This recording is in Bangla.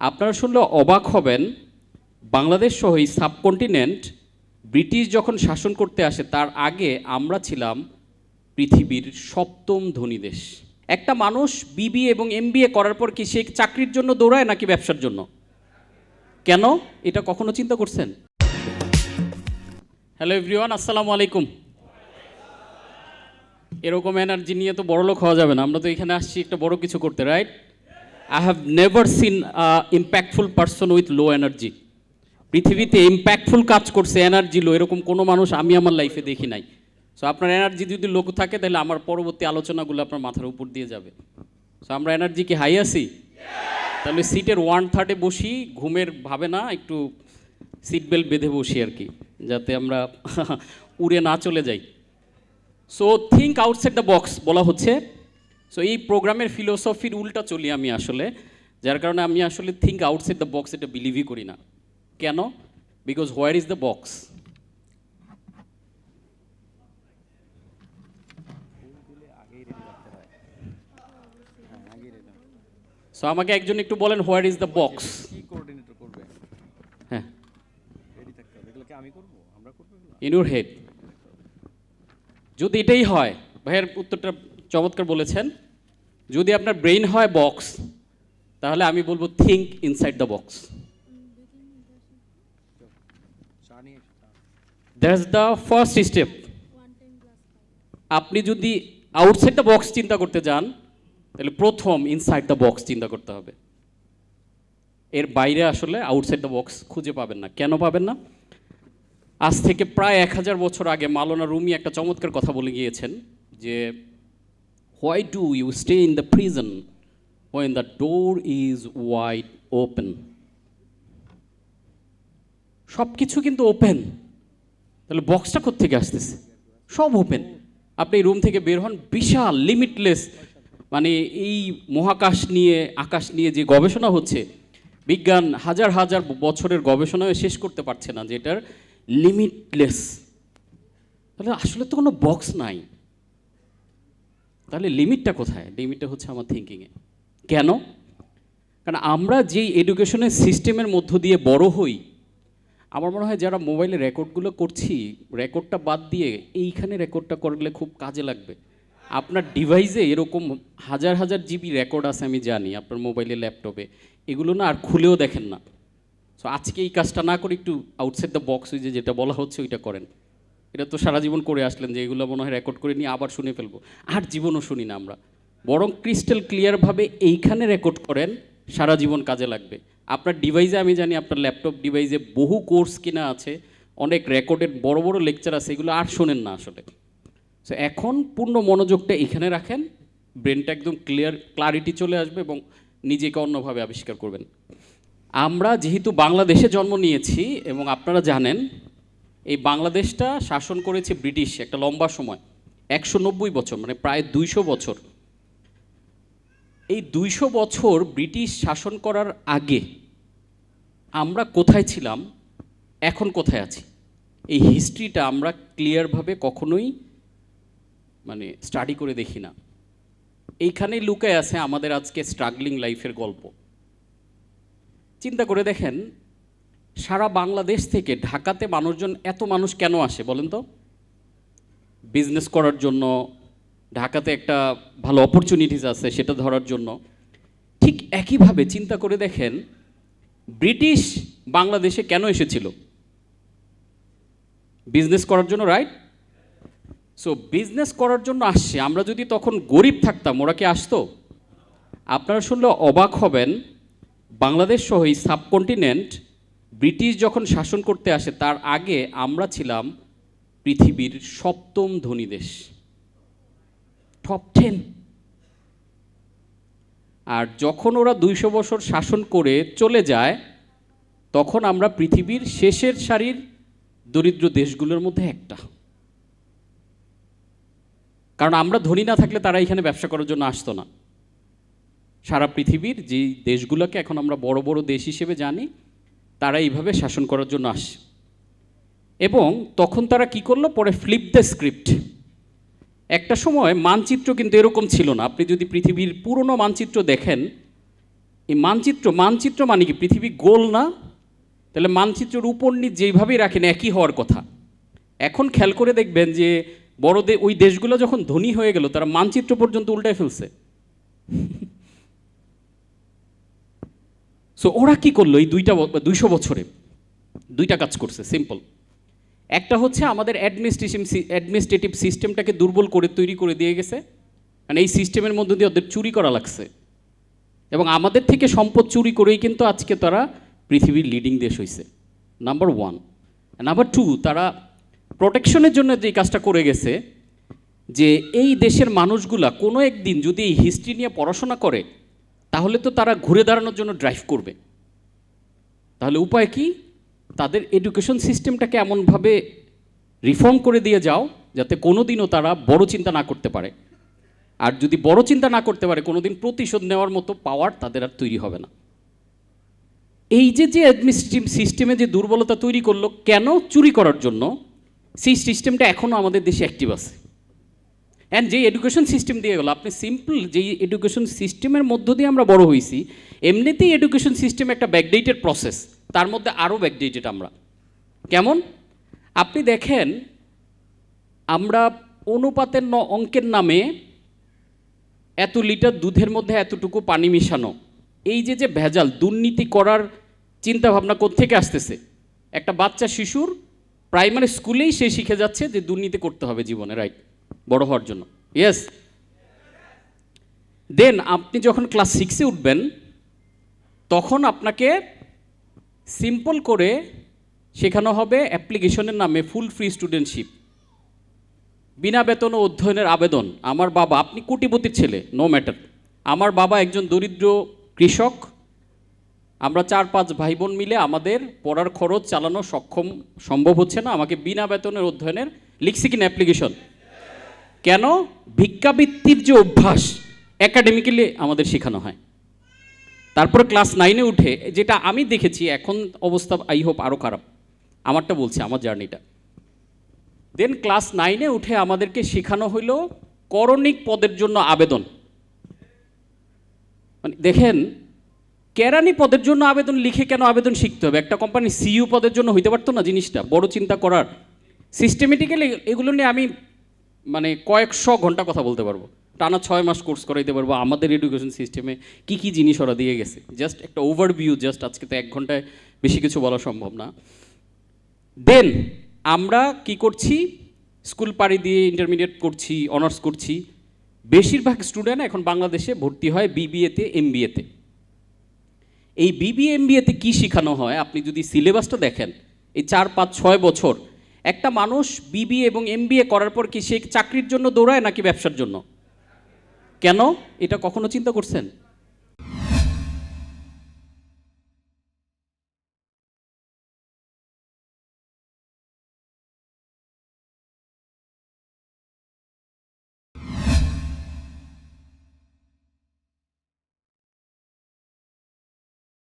আপনারা শুনলে অবাক হবেন, বাংলাদেশ সহ এই সাবকন্টিনেন্ট ব্রিটিশ যখন শাসন করতে আসে, তার আগে আমরা ছিলাম পৃথিবীর সপ্তম ধনী দেশ। একটা মানুষ বিবি এবং এমবিএ করার পর কি সে চাকরির জন্য দৌড়ায় নাকি ব্যবসার জন্য? কেন? এটা কখনো চিন্তা করছেন? হ্যালো এভরিওয়ান, আসসালামু আলাইকুম। এরকম এনার্জি নিয়ে তো বড়লোক হওয়া যাবে না। আমরা তো এখানে আসছি একটা বড় কিছু করতে right I have never seen impactful person with low energy পৃথিবীতে ইম্প্যাক্টফুল কাজ করছে এনার্জি লো এরকম কোনো মানুষ আমি আমার লাইফে দেখি নাই। সো আপনার এনার্জি যদি লোক থাকে, তাহলে আমার পরবর্তী আলোচনাগুলো আপনার মাথার উপর দিয়ে যাবে। সো আমরা এনার্জি কি হাই আছি? তাহলে সিটের ওয়ান থার্ডে বসি, ঘুমের ভাবে না, একটু সিট বেল্ট বেঁধে বসি আর কি, যাতে আমরা উড়ে না চলে যাই। So think outside the box বলা হচ্ছে সো এই প্রোগ্রামের ফিলোসফির উল্টা চলি আমি আসলে যার কারণে আমি আসলে থিঙ্ক আউটসাইড দ্য বক্স এটা বিলিভই করি না। কেন? Because where is the box so আমাকে একজন একটু বলেন হোয়ার ইজ দ্য বক্স হ্যাঁ। ইন ইউর হেড যদি এটাই হয় ভাইয়ের উত্তরটা চমৎকার বলেছেন, যদি আপনার ব্রেইন হয় বক্স, তাহলে আমি বলব think inside the box. That's the first step আপনি যদি আউটসাইড দ্য বক্স চিন্তা করতে যান, তাহলে প্রথম ইনসাইড দ্য বক্স চিন্তা করতে হবে। এর বাইরে আসলে আউটসাইড দ্য বক্স খুঁজে পাবেন না। কেন পাবেন না? আজ থেকে প্রায় এক হাজার বছর আগে মালনা রুমি একটা চমৎকার কথা বলে গিয়েছেন যে why do you stay in the prison when the door is wide open সব কিছু কিন্তু ওপেন তাহলে বক্সটা কোথেকে আসতেছে? সব ওপেন আপনি রুম থেকে বের হন, বিশাল লিমিটলেস মানে এই মহাকাশ নিয়ে, আকাশ নিয়ে যে গবেষণা হচ্ছে, বিজ্ঞান হাজার হাজার বছরের গবেষণায় শেষ করতে পারছে না যে এটার লিমিটলেস তাহলে আসলে তো কোনো বক্স নাই। তাহলে লিমিটটা কোথায়? লিমিটটা হচ্ছে আমার থিঙ্কিংয়ে কেন? কারণ আমরা যেই এডুকেশনের সিস্টেমের মধ্য দিয়ে বড় হই, আমার মনে হয় যারা মোবাইলে রেকর্ডগুলো করছি রেকর্ডটা বাদ দিয়ে এইখানে রেকর্ডটা করলে খুব কাজে লাগবে। আপনার ডিভাইসে এরকম হাজার হাজার জিবি রেকর্ড আছে আমি জানি, আপনার মোবাইলে ল্যাপটপে এগুলো না আর খুলেও দেখেন না। সো আজকে এই কাজটা না করে একটু আউটসাইড দ্য বক্স ওই যে যেটা বলা হচ্ছে ওইটা করেন। এটা তো সারা জীবন করে আসলেন যে এগুলো মনে হয় রেকর্ড করে নিয়ে আবার শুনে ফেলব। আর জীবনও শুনি না আমরা। বরং ক্রিস্টাল ক্লিয়ারভাবে এইখানে রেকর্ড করেন, সারা জীবন কাজে লাগবে। আপনার ডিভাইসে আমি জানি আপনার ল্যাপটপ ডিভাইসে বহু কোর্স কিনা আছে, অনেক রেকর্ডেড বড় বড় লেকচার আছে, এগুলো আর শোনেন না আসলে। সো এখন পূর্ণ মনোযোগটা এখানে রাখেন ব্রেনটা একদম ক্লিয়ার ক্লারিটি চলে আসবে এবং নিজেকে অন্যভাবে আবিষ্কার করবেন। আমরা যেহেতু বাংলাদেশে জন্ম নিয়েছি এবং আপনারা জানেন এই বাংলাদেশটা শাসন করেছে ব্রিটিশ একটা লম্বা সময়, একশো নব্বই বছর মানে প্রায় দুইশো বছর। এই দুইশো বছর ব্রিটিশ শাসন করার আগে আমরা কোথায় ছিলাম, এখন কোথায় আছি? এই হিস্ট্রিটা আমরা ক্লিয়ারভাবে কখনোই মানে স্টাডি করে দেখি না। এইখানেই লুকায় আছে আমাদের আজকে স্ট্রাগলিং লাইফের গল্প। চিন্তা করে দেখেন সারা বাংলাদেশ থেকে ঢাকাতে মানুষজন, এত মানুষ কেন আসে বলেন তো? বিজনেস করার জন্য, ঢাকাতে একটা ভালো অপরচুনিটিস আছে সেটা ধরার জন্য। ঠিক একইভাবে চিন্তা করে দেখেন, ব্রিটিশ বাংলাদেশে কেন এসেছিল? বিজনেস করার জন্য রাইট সো বিজনেস করার জন্য আসছে। আমরা যদি তখন গরিব থাকতাম, ওরা কি আসতো? আপনারা শুনলে অবাক হবেন, বাংলাদেশ সহ এই সাবকন্টিনেন্ট ব্রিটিশ যখন শাসন করতে আসে, তার আগে আমরা ছিলাম পৃথিবীর সপ্তম ধনী দেশ। টপ টেন আর যখন ওরা দুইশো বছর শাসন করে চলে যায়, তখন আমরা পৃথিবীর শেষের সারির দরিদ্র দেশগুলোর মধ্যে একটা। কারণ আমরা ধনী না থাকলে তারা এখানে ব্যবসা করার জন্য আসতো না। সারা পৃথিবীর যে দেশগুলোকে এখন আমরা বড় বড় দেশ হিসেবে জানি তারা এইভাবে শাসন করার জন্য আসে। এবং তখন তারা কি করল? পরে ফ্লিপ দ্য স্ক্রিপ্ট একটা সময় মানচিত্র কিন্তু এরকম ছিল না। আপনি যদি পৃথিবীর পুরনো মানচিত্র দেখেন, এই মানচিত্র মানচিত্র মানে কি? পৃথিবী গোল না? তাহলে মানচিত্রের উপর নিচ যেইভাবেই রাখেন, একই হওয়ার কথা। এখন খেয়াল করে দেখবেন যে বড় দে- ওই দেশগুলো যখন ধনী হয়ে গেল, তারা মানচিত্র পর্যন্ত উল্টায় ফেলছে। সো ওরা কি করল এই দুইটা দুইশো বছরে? দুইটা কাজ করছে সিম্পল একটা হচ্ছে আমাদের অ্যাডমিনিস্ট্রেশন অ্যাডমিনিস্ট্রেটিভ সিস্টেমটাকে দুর্বল করে, তৈরি করে দিয়ে গেছে। মানে এই সিস্টেমের মধ্যে দিয়ে ওদের চুরি করা লাগছে। এবং আমাদের থেকে সম্পদ চুরি করেই কিন্তু আজকে তারা পৃথিবীর লিডিং দেশ হয়েছে নাম্বার ওয়ান নাম্বার টু তারা প্রোটেকশনের জন্য যে কাজটা করে গেছে, যে এই দেশের মানুষগুলা কোনো একদিন যদি এই হিস্ট্রি নিয়ে পড়াশোনা করে তাহলে তো তারা ঘুরে দাঁড়ানোর জন্য ড্রাইভ করবে। তাহলে উপায় কি? তাদের এডুকেশন সিস্টেমটাকে এমনভাবে রিফর্ম করে দিয়ে যাও, যাতে কোনোদিনও তারা বড় চিন্তা না করতে পারে। আর যদি বড় চিন্তা না করতে পারে কোনো দিন প্রতিশোধ নেওয়ার মতো পাওয়ার তাদের আর তৈরি হবে না। এই যে যে অ্যাডমিনিস্ট্রেটিভ সিস্টেমে যে দুর্বলতা তৈরি করল, কেন চুরি করার জন্য, সেই সিস্টেমটা এখনও আমাদের দেশে অ্যাক্টিভ আছে। অ্যান্ড যে এডুকেশন সিস্টেম দিয়ে গেলো, আপনি সিম্পল যেই এডুকেশন সিস্টেমের মধ্য দিয়ে আমরা বড় হয়েছি এমনিতেই এডুকেশন সিস্টেম একটা ব্যাকডেটেড প্রসেস তার মধ্যে আরও ব্যাকডেটেড আমরা। কেমন? আপনি দেখেন, আমরা অনুপাতের ন অঙ্কের নামে এত লিটার দুধের মধ্যে এতটুকু পানি মিশানো। এই যে যে ভেজাল, দুর্নীতি করার চিন্তা ভাবনা থেকে আসতেছে? একটা বাচ্চা শিশুর প্রাইমারি স্কুলেই সে শিখে যাচ্ছে যে দুর্নীতি করতে হবে জীবনে রাইট বড় হওয়ার জন্য। ইয়েস দেন আপনি যখন ক্লাস সিক্সে উঠবেন, তখন আপনাকে সিম্পল করে শেখানো হবে অ্যাপ্লিকেশনের নামে ফুল ফ্রি স্টুডেন্টশিপ বিনা বেতন ও অধ্যয়নের আবেদন। আমার বাবা, আপনি কোটিপতির ছেলে নো ম্যাটার আমার বাবা একজন দরিদ্র কৃষক। আমরা চার পাঁচ ভাই বোন মিলে আমাদের পড়ার খরচ চালানো সক্ষম, সম্ভব হচ্ছে না। আমাকে বিনা বেতনের অধ্যয়নের লিখছি কিনা অ্যাপ্লিকেশন কেন? ভিক্ষাবৃত্তির যে অভ্যাস একাডেমিক্যালি আমাদের শেখানো হয়। তারপর ক্লাস নাইনে উঠে যেটা আমি দেখেছি, এখন অবস্থা আই হোপ আরও খারাপ। আমারটা বলছি, আমার জার্নিটা। দেন ক্লাস নাইনে উঠে আমাদেরকে শেখানো হইল করণিক পদের জন্য আবেদন। মানে দেখেন, কেরানি পদের জন্য আবেদন লিখে কেন আবেদন শিখতে হবে? একটা কোম্পানি সিইউ পদের জন্য হইতে পারতো না জিনিসটা, বড় চিন্তা করার। সিস্টেমেটিক্যালি এগুলো নিয়ে আমি মানে কয়েকশো ঘণ্টা কথা বলতে পারব। টানা ছয় মাস কোর্স করাইতে পারব আমাদের এডুকেশন সিস্টেমে কি কি জিনিস ওরা দিয়ে গেছে। জাস্ট একটা ওভারভিউ জাস্ট আজকে তো এক ঘন্টায় বেশি কিছু বলা সম্ভব না। দেন আমরা কি করছি? স্কুল পাড়ি দিয়ে ইন্টারমিডিয়েট করছি অনার্স করছি। বেশিরভাগ স্টুডেন্ট এখন বাংলাদেশে ভর্তি হয় বিবিএতে এমবিএতে এই বিবিএ এমবিএতে কি শেখানো হয়? আপনি যদি সিলেবাসটা দেখেন, এই চার, পাঁচ, ছয় বছর একটা মানুষ বিবি এবং এমবিএ করার পর কি সে চাকরির জন্য দৌড়ায় নাকি ব্যবসার জন্য? কেন? এটা কখনো চিন্তা করছেন?